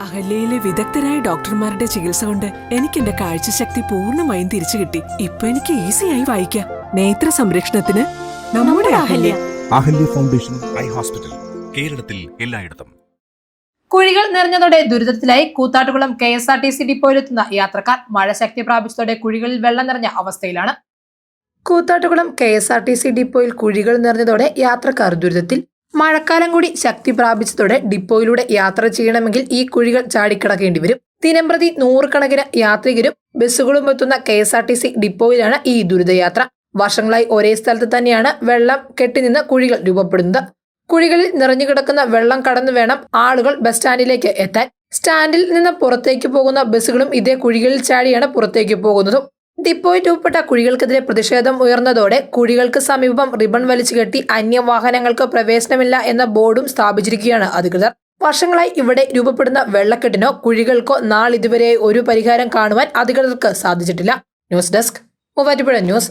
അഹല്യയിലെ വിദഗ്ധരായ ഡോക്ടർമാരുടെ ചികിത്സ കൊണ്ട് എനിക്ക് എന്റെ കാഴ്ചശക്തി പൂർണമായും തിരിച്ചു കിട്ടി. ഇപ്പൊ എനിക്ക് ഈസിയായി വായിക്കാം. നേത്ര സംരക്ഷണത്തിന് നമ്മുടെ Ahalya. Ahalya foundation eye hospital കേരളത്തിൽ എല്ലായിടത്തും. കുഴികൾ നിറഞ്ഞതോടെ ദുരിതത്തിലായി Koothattukulam K S R T C ഡിപ്പോയിലെത്തുന്ന യാത്രക്കാർ മഴ ശക്തി പ്രാപിച്ചതോടെ കുഴികളിൽ വെള്ളം നിറഞ്ഞ അവസ്ഥയിലാണ്. Koothattukulam K S R T C ഡിപ്പോയിൽ കുഴികൾ നിറഞ്ഞതോടെ യാത്രക്കാർ ദുരിതത്തിൽ മഴക്കാലം കൂടി ശക്തി പ്രാപിച്ചതോടെ ഡിപ്പോയിലൂടെ യാത്ര ചെയ്യണമെങ്കിൽ ഈ കുഴികൾ ചാടിക്കടക്കേണ്ടി വരും ദിനംപ്രതി നൂറുകണക്കിന് യാത്രികരും ബസ്സുകളും എത്തുന്ന K S R T C ഡിപ്പോയിലാണ് ഈ ദുരിതയാത്ര. വർഷങ്ങളായി ഒരേ സ്ഥലത്ത് തന്നെയാണ് വെള്ളം കെട്ടിനിന്ന് കുഴികൾ രൂപപ്പെടുന്നത്. കുഴികളിൽ നിറഞ്ഞു കിടക്കുന്ന വെള്ളം കടന്നു വേണം ആളുകൾ ബസ് സ്റ്റാൻഡിലേക്ക് എത്താൻ. സ്റ്റാൻഡിൽ നിന്ന് പുറത്തേക്ക് പോകുന്ന ബസ്സുകളും ഇതേ കുഴികളിൽ ചാടിയാണ് പുറത്തേക്ക് പോകുന്നതും. ഡിപ്പോയിൽ രൂപപ്പെട്ട കുഴികൾക്കെതിരെ പ്രതിഷേധം ഉയർന്നതോടെ കുഴികൾക്ക് സമീപം റിബൺ വലിച്ചു കെട്ടി അന്യവാഹനങ്ങൾക്ക് പ്രവേശനമില്ല എന്ന ബോർഡും സ്ഥാപിച്ചിരിക്കുകയാണ് അധികൃതർ. വർഷങ്ങളായി ഇവിടെ രൂപപ്പെടുന്ന വെള്ളക്കെട്ടിനോ കുഴികൾക്കോ നാളിതുവരെ ഒരു പരിഹാരം കാണുവാൻ അധികൃതർക്ക് സാധിച്ചിട്ടില്ല. News desk Muvattupuzha news.